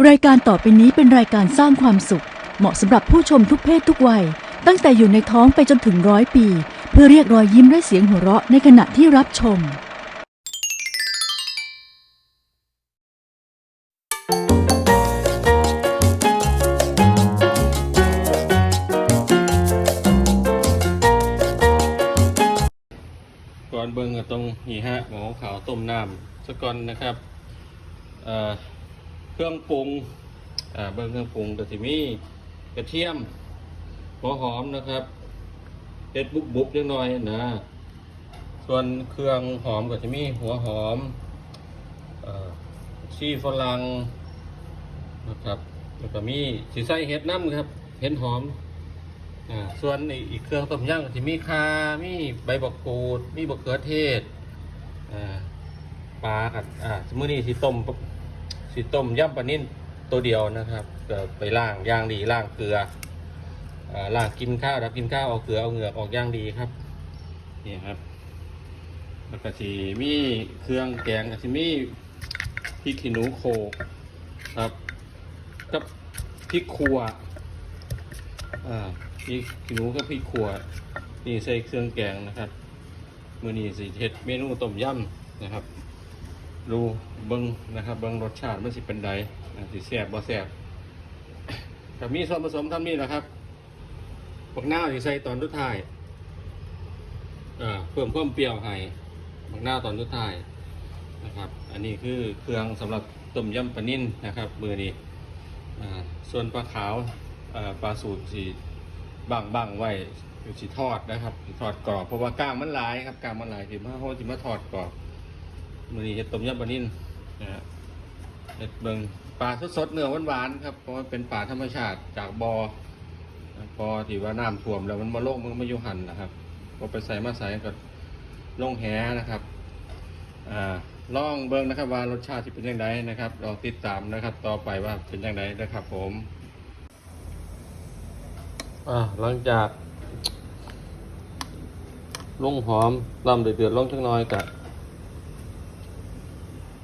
รายการต่อไปนี้เป็นรายการสร้างความสุข เหมาะสำหรับผู้ชมทุกเพศทุกวัย ตั้งแต่อยู่ในท้องไปจนถึงร้อยปี เพื่อเรียกรอยยิ้มและเสียงหัวเราะในขณะที่รับชม ก่อนเบิ่งก็ต้องนี่ฮะหมอขาวต้มน้ำสักก่อนนะครับเอ่อ รื่องปรุงอ่าเบิ่งเครื่องปรุงก็สิมีกระเทียมหัวหอมนะครับเด็ดบุบบุบๆเล็กน้อยนะ ส่วนเครื่องหอมก็จะมีหัวหอมอชีฝรั่งนะครับแล้วก็มีสีใส่เห็ดน้ำครับ เห็ดหอมอ่าส่วนอีกเครื่องต้มยำก็จะมีข่ามีใบบักกูด มีบักเขือเทศอ่าปลากับอ่าสมมตินี่สิต้มปุ๊บ สิต้มย่ำปลานิ่นตัวเดียวนะครับก็ไปล่างย่างดีล่างเกลืออล่างกินข้าวดับกินข้าวเอาเกลือเอาเหงือกออกย่างดีครับนี่ครับแล้วก็สิมีเครื่องแกงก็สิมีพริกขี้หนูโขลกครับกับพริกขัวอ่าพริกขี้หนูกับพริกขัวนี่ใส่เครื่องแกงนะครับมือนี้สิเฮ็ดเมนูต้มยำนะครับ ดูเบิ้งนะครับเบิ้งรสชาติมันสิเป็นใดสิแซ่บบ่แซ่บแต่มีส่วนผสมทำนี่แหละครับบักนาวสิใส่ตอนทุดท้ายอ่าเพิ่มเพิ่มเปรี้ยวให้บักนาวตอนทุดท้ายนะครับ อันนี้คือเครื่องสำหรับต้มยำปลานิ่นนะครับมือนี้ส่วนปลาขาวปลาสูตรสีบางบางไว้อยู่สีทอดนะครับสิทอดกรอบเพราะว่ากล้างมันหลายครับกล้างมันหลายสิมาเขาสิมาทอดกรอบ มือนี้เห็ดต้มยำปลานิ่นนะฮะเห็ดเบิงปลาสดๆเนื้อหวานๆครับเพราะว่าเป็นปลาธรรมชาติจากบอ่อพอที่ว่าน้ำท่วมแล้วมันมาโลกมันมายู่หันนะครับพอไปใส่มาใส่ก็ลงแหนะครับอ่าลองเบิ่งนะครับว่ารสชาติจะเป็นยังไงนะครับลองติดตามนะครับ ต่อไปว่าเป็นยังไงนะครับผมอ่าหลังจากลงหอมลำเดือดๆลงชักน้อยกะ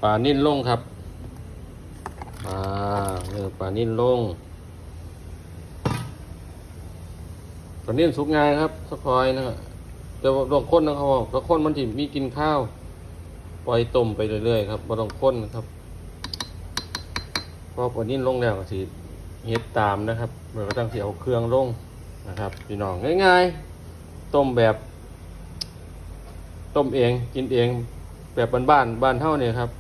ปลานิ่นลงครับอ่าเนื้อปลานิ่นลงปลานิ่นสุกง่ายครับสักคอยนะฮะแต่ว่าต้องข้นนะครับถ้าข้นมันถิมีกินข้าว ปล่อยต้มไปเรื่อยๆครับม่ต้องข้นนะครับพอปลานิ่นลงแล้วก็สิเฮ็ดตามนะครับเมื่อก็ต้องเสียเอาเครื่องลงนะครับพี่น้องง่ายๆ ต้มแบบ ต้มเองกินเองแบบบ้านๆบ้านเท่าเนี่ยครับ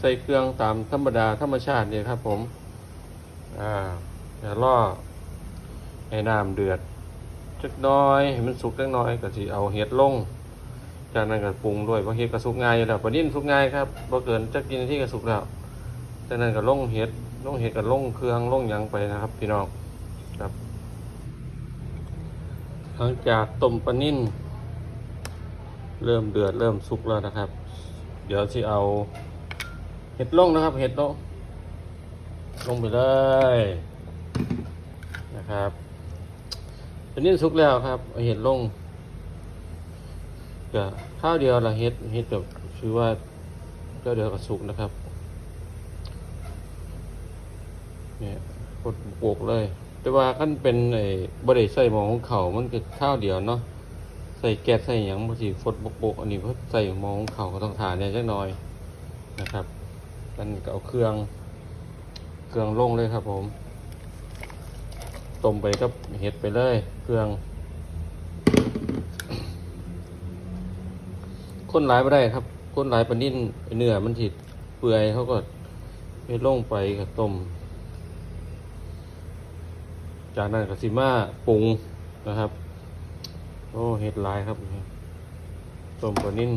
ใส่เครื่องตามธรรมดาธรรมชาติเนี่ยครับผม อ่าจะล่อให้น้ำเดือดจักน้อยให้มันสุกจักน้อยก็สิเอาเห็ดลง จากนั้นก็ปรุงด้วยเพราะเห็ดก็สุกง่ายอยู่แล้วปลานิ่นสุกง่ายครับพอเกินจักกินที่ก็สุกแล้วจากนั้นก็ลงเห็ดลงเห็ดก็ลงเครื่องลงหยังไปนะครับ พี่น้องครับ หลังจากต้มปลานิ่นเริ่มเดือดเริ่มสุกแล้วนะครับ เดี๋ยวที่เอา เห็ดลงนะครับ เห็ดลงลงไปเลยนะครับปลานิ่สุกแล้วครับเห็ดลงก็ข้าวเดียวละเห็ดเห็ดแบบชื่อว่าข้าวเดียวกับสุกนะครับเนี่ยกดโปกเลย แต่ว่าขั้นเป็นไอ้บริใส่หมอของเขามันก็ข้าวเดียวเนาะใส่แก๊สใส่หยังบางทีฟดบกบกอันนี้เพราะใส่หมอของเขาก็ต้องทานเนี่ยจักหน่อยนะครับ มันก็เอาเครื่อง เครื่องลงเลยครับผมต้มไปกับเห็ดไปเลย เครื่อง คนหลายไม่ได้ครับ คนหลายปนิ่นเนื้อมันถิดเปื่อยเขาก็เฮ็ดลงไปกับต้ม จากนั้นก็สิมาปรุงนะครับ โอ้เห็ดลายครับต้มปนิ่น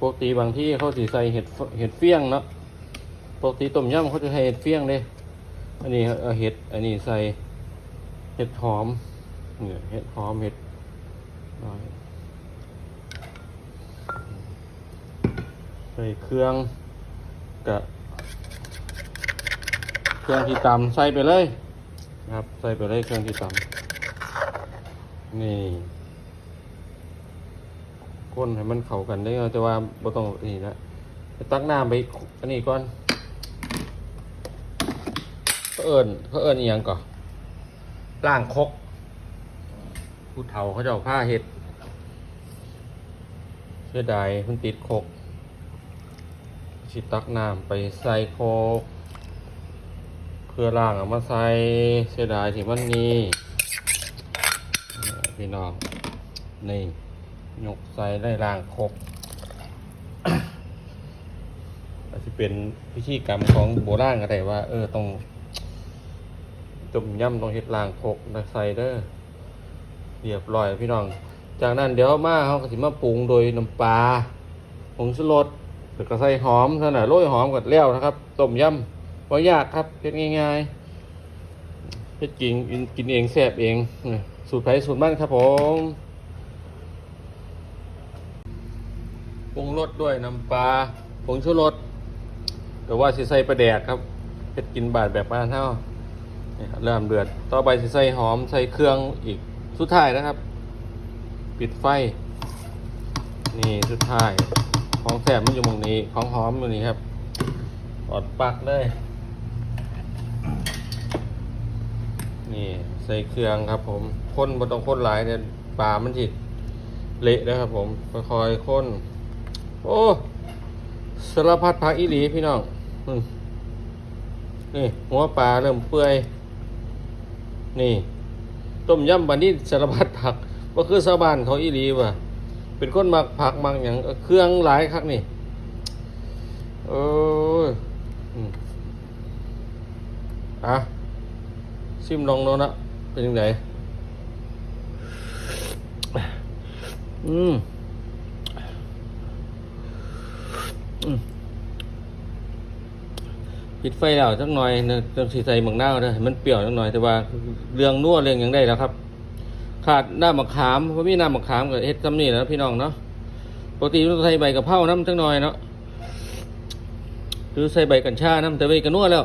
ปกติบางที่เขาสิใส่เห็ดเห็ดเฟี้ยงเนาะ ปกติต้มยำเขาจะใส่เห็ดเฟี้ยงเลยอันนี้เอาเห็ด อันนี้ใส่เห็ดหอมเนี่ยเห็ดหอมเห็ดน้อยใส่เครื่องกับเครื่องที่ตำใส่ไปเลยครับ ใส่ไปเลยเครื่องที่ตำนี่ก้นให้มันเข้ากันได้แต่ว่าบ่ต้องนี่นะตักน้ำไปอันนี้ก่อน เอิญเขาเอิญอียงก่อนล่างคกผู้เฒ่าเขาเจ้าผ้าเห็ดเสียดายเพิ่นติดคกสิตักน้ำไปใส่โคกเพื่อล่างเอามาใส่เสียดายที่มันนี่พี่น้องนี่ยกใส่ได้ล่างคกอาจจะเป็นพิธีกรรมของโบราณก็ได้ว่า เออต้อง ต้มยำต้องเฮ็ดล่างคกนะใส่เด้อเรียบร้อยพี่น้อง จากนั้นเดี๋ยวมาเขาก็สิมาปรุงโดยน้ำปลาผงชูรสแล้วก็ใส่หอมเท่านั้นโรยหอมกับแล้วนะครับต้มยำบ่ยากครับเฮ็ดง่ายๆเฮ็ดกินกินเองแซ่บเองนี่สูตรไผสูตรมันครับผมปรุงรสด้วยน้ำปลาผงชูรสหรือว่าสิใส่ปลาแดกครับเพ็ดกินบาดแบบบ้านเท่า นี่ครับเริ่มเดือด ต่อไปใส่หอมใส่เครื่องอีกสุดท้ายนะครับ ปิดไฟ นี่สุดท้าย ของแสบมันอยู่ตรงนี้ ของหอมอยู่นี่ครับอดปักเลยนี่ใส่เครื่องครับ ผมข้นบนต้องข้นหลายเนี่ยปลามันจิเละนะครับ ผมค่อยๆข้น โอ้สารพัดผักอีหลีพี่น้องอนี่หัวปลาเริ่มเปื่อย นี่ ต้มยำบันนี้สารพัดผักว่าคือชาวบ้านเขาอีหลีว่ะเป็นคนมักผักมักอย่างเครื่องหลายคักนี่เอออืมอะซิมลองโน่นนะเป็นยังไงอืม อืม ปิดไฟแล้วจักหน่อยนอะจังสีใส่หมักนาวเด้อให้มันเปรี้ยวจักหน่อยแต่ว่าเรื่องนัวเรื่องหยังได้แล้วครับ ขาดหน้ำมะขามเพราะมีน้ำมะขามกับเฮ็ดซ้ำนี่แหล้วพี่น้องเนาะปกติต้องใส่ใบกะเพราน้ำจักหน่อยเนาะหรือใส่ใบกัญชาน้ำแต่ใบกระนัวแล้ว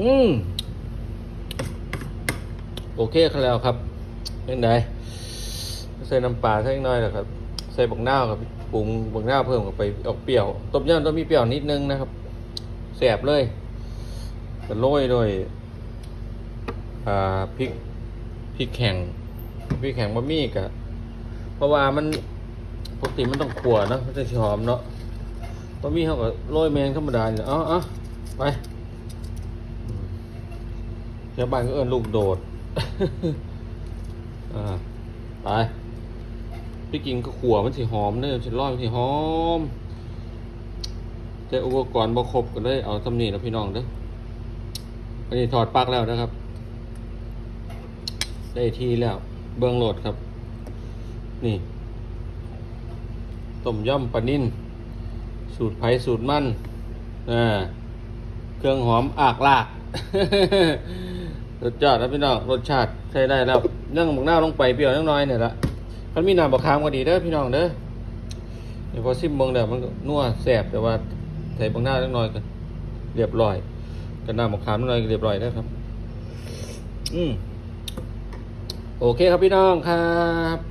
อืมโอเคครับแล้วครับเป็นไงใส่น้ำปลาสักหน่อยนะครับ ใส่บักนาวกับปรุงบักนาวเพิ่มเข้าไปออกเปรี้ยว ต้มยำต้องมีเปรี้ยวนิดนึงนะครับแสบเลยจะโรยด้วยอ่าพริกพริกแข็งพริกแข็งบะหมี่กะเพราะว่ามันปกติมันต้องขั่วนะมันจะหอมเนาะบะหมี่เขาก็โรยแมงธรรมดาเนี่ยเอ๋อไปชาวบ้านก็เอิ้นลูกโดด อ่า ไป พี่กินก็ขัวมันสิหอมเนี่ยสิร้อยมันสิหอม แต่อุปกรณ์บ่ครบก็เลยเอาทำนี่แล้วพี่น้องเด้ออันนี้ถอดปลั๊กแล้วนะครับ ได้ทีแล้ว เบื้องโหลดครับ นี่ต้มย่ำปลานิ่นสูตรไผ่สูตรมันอ่าเครื่องหอมอากลากรสชาตินะพี่น้องรสชาติใช้ได้แล้วเรื่องบักหน้าลงไปเปรี้ยวนิดน้อยเนี่ยละ มันมีน้ำบักขามก็ดีเด้อพี่น้องเด้อเดี๋ยวพอซิมเบิ่งแล้วมันก็นัวแสบแต่ว่าใส่บางหน้าเล็กน้อยก็เรียบร้อยกันน้ำบักขามเล็กน้อยก็เรียบร้อยแล้วครับ อืมโอเคครับพี่น้องครับ